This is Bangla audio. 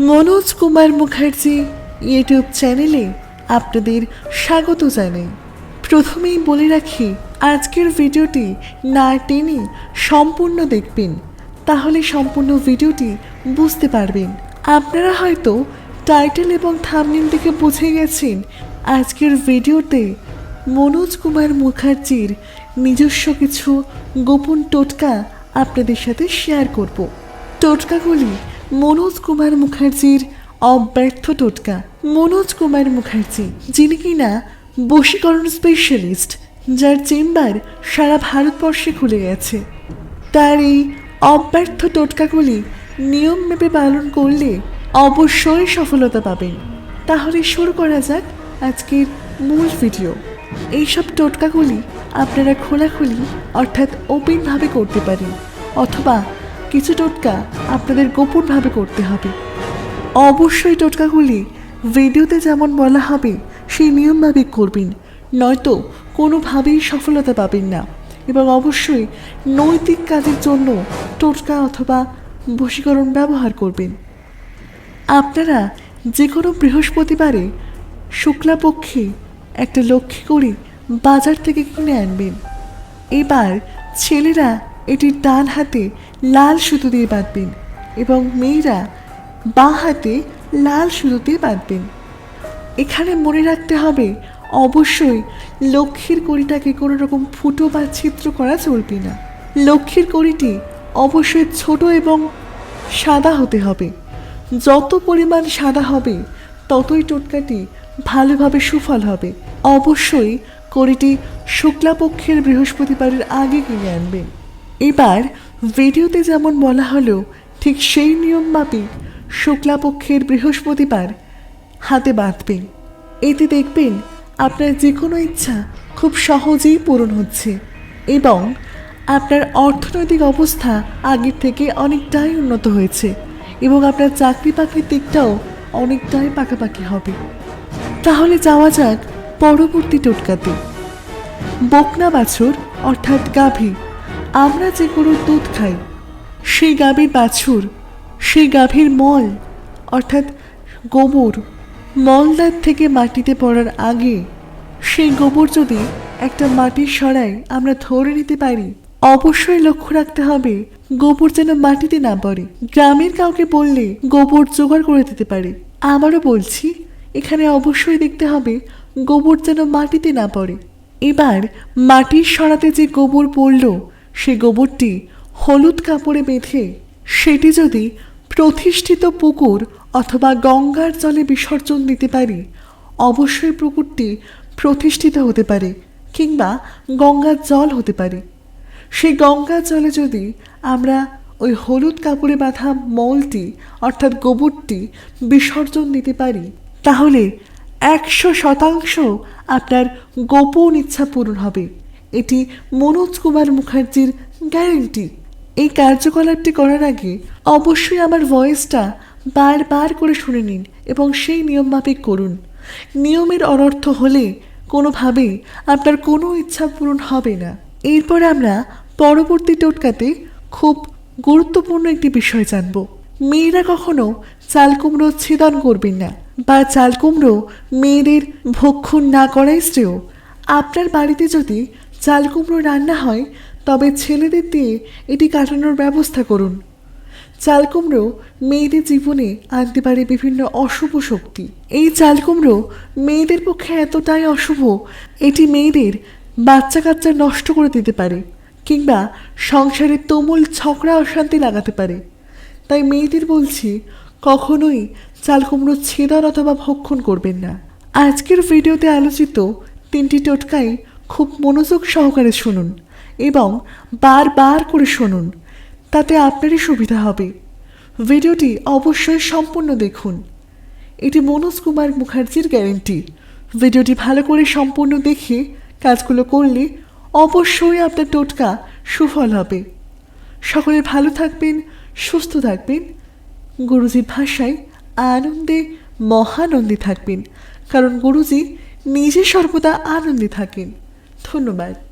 মনোজ কুমার মুখার্জি ইউটিউব চ্যানেলে আপনাদের স্বাগত জানাই। প্রথমেই বলে রাখি, আজকের ভিডিওটি না টেনে সম্পূর্ণ দেখবেন। তাহলে সম্পূর্ণ ভিডিওটি বুঝতে পারবেন। আপনারা হয়তো টাইটেল এবং থামনেল থেকে বুঝে গেছেন আজকের ভিডিওতে মনোজ কুমার মুখার্জির নিজস্ব কিছু গোপন টোটকা আপনাদের সাথে শেয়ার করব। টোটকাগুলি মনোজ কুমার মুখার্জির অব্যর্থ টোটকা। মনোজ কুমার মুখার্জি, যিনি কিনা বশীকরণ স্পেশালিস্ট যার চেম্বার সারা ভারতবর্ষে খুলে গেছে। তার এই অব্যর্থ টোটকাগুলি নিয়ম মেপে পালন করলে অবশ্যই সফলতা পাবেন। তাহলে শুরু করা যাক আজকের মূল ভিডিও। এইসব টোটকাগুলি আপনারা খোলাখুলি অর্থাৎ ওপেনভাবে করতে পারেন, অথবা কিছু টোটকা আপনাদের গোপনভাবে করতে হবে। অবশ্যই টোটকাগুলি ভিডিওতে যেমন বলা হবে, সেই নিয়মভাবে করবেন। নয়তো কোনোভাবেই সফলতা পাবেন না। এবং অবশ্যই নৈতিক কাজের জন্য টোটকা অথবা বশীকরণ ব্যবহার করবেন। আপনারা যে কোনো বৃহস্পতিবারে শুক্লাপক্ষে একটা লক্ষ্মী করে বাজার থেকে কিনে আনবেন। এবার ছেলেরা এটি ডান হাতে লাল সুতো দিয়ে বাঁধবেন এবং মেয়েরা বাঁ হাতে লাল সুতো দিয়ে বাঁধবেন। এখানে মনে রাখতে হবে, অবশ্যই লক্ষ্মীর কড়িটাকে কোনো রকম ফুটো বা ছিদ্র করা চলবে না। লক্ষ্মীর কড়িটি অবশ্যই ছোট এবং সাদা হতে হবে। যত পরিমাণ সাদা হবে, ততই টোটকাটি ভালোভাবে সুফল হবে। অবশ্যই কড়িটি শুক্লাপক্ষের বৃহস্পতিবারের আগে কিনে আনবেন। এবার ভিডিওতে যেমন বলা হলো, ঠিক সেই নিয়ম মাফিক শুক্লাপক্ষের বৃহস্পতিবার হাতে বাঁধবেন এতে দেখবেন আপনার যে কোনো ইচ্ছা খুব সহজেই পূরণ হচ্ছে এবং আপনার অর্থনৈতিক অবস্থা আগের থেকে অনেকটাই উন্নত হয়েছে এবং আপনার চাকরি বাকরির দিকটাও অনেকটাই পাকাপাকি হবে। তাহলে যাওয়া যাক পরবর্তী টোটকাতে। বকনা বাছুর, অর্থাৎ গাভী আমরা যে গরুর দুধ খাই সেই গাভীর বাছুর সেই গাভীর মল, অর্থাৎ গোবর, মলদার থেকে মাটিতে পড়ার আগে সেই গোবর যদি একটা মাটির সরায় আমরা ধরে নিতে পারি, অবশ্যই লক্ষ্য রাখতে হবে গোবর যেন মাটিতে না পড়ে। গ্রামের কাউকে বললে গোবর জোগাড় করে দিতে পারে। আমারও বলছি, এখানে অবশ্যই দেখতে হবে গোবর যেন মাটিতে না পড়ে। এবার মাটির সরাতে যে গোবর পড়ল সে গোবরটি হলুদ কাপড়ে বেঁধে, সেটি যদি প্রতিষ্ঠিত পুকুর অথবা গঙ্গার জলে বিসর্জন দিতে পারি, অবশ্যই পুকুরটি প্রতিষ্ঠিত হতে পারে কিংবা গঙ্গার জল হতে পারে। সেই গঙ্গার জলে যদি আমরা ওই হলুদ কাপড়ে বাঁধা মলটি অর্থাৎ গোবরটি বিসর্জন দিতে পারি, তাহলে একশো শতাংশ আপনার গোপন ইচ্ছা পূরণ হবে। এটি মনোজ কুমার মুখার্জির গ্যারেন্টি। এই কার্যকলাপটি করার আগে অবশ্যই আমার ভয়েসটা বারবার করে শুনে নিন এবং সেই নিয়ম মাফিক করুন। নিয়মের অনর্থ হলে কোনোভাবেই আপনার কোনো ইচ্ছা পূরণ হবে না। এরপর আমরা পরবর্তী টোটকাতে খুব গুরুত্বপূর্ণ একটি বিষয় জানব। মেয়েরা কখনো চাল কুমড়ো ছেদন করবেন না বা চাল কুমড়ো মেয়েদের ভক্ষণ না করাই শ্রেয়। আপনার বাড়িতে যদি চাল কুমড়ো রান্না হয়, তবে ছেলেদের দিয়ে এটি কাটানোর ব্যবস্থা করুন। চাল কুমড়ো মেয়েদের জীবনে আনতে পারে বিভিন্ন অশুভ শক্তি। এই চাল কুমড়ো মেয়েদের পক্ষে এতটাই অশুভ, এটি মেয়েদের বাচ্চা কাচ্চা নষ্ট করে দিতে পারে, কিংবা সংসারে তুমুল ছকরা অশান্তি লাগাতে পারে। তাই মেয়েদের বলছি, কখনোই চাল কুমড়ো ছেদন অথবা ভক্ষণ করবেন না। আজকের ভিডিওতে আলোচিত তিনটি টোটকাই খুব মনোযোগ সহকারে শুনুন এবং বারবার করে শুনুন, তাতে আপনারই সুবিধা হবে। ভিডিওটি অবশ্যই সম্পূর্ণ দেখুন। এটি মনোজ কুমার মুখার্জির গ্যারেন্টি। ভিডিওটি ভালো করে সম্পূর্ণ দেখে কাজগুলো করলে অবশ্যই আপনার টোটকা সুফল হবে। সকলে ভালো থাকবেন, সুস্থ থাকবেন। গুরুজির ভাষায় আনন্দে মহানন্দে থাকবেন, কারণ গুরুজি নিজে সর্বদা আনন্দে থাকেন। ধন্যবাদ।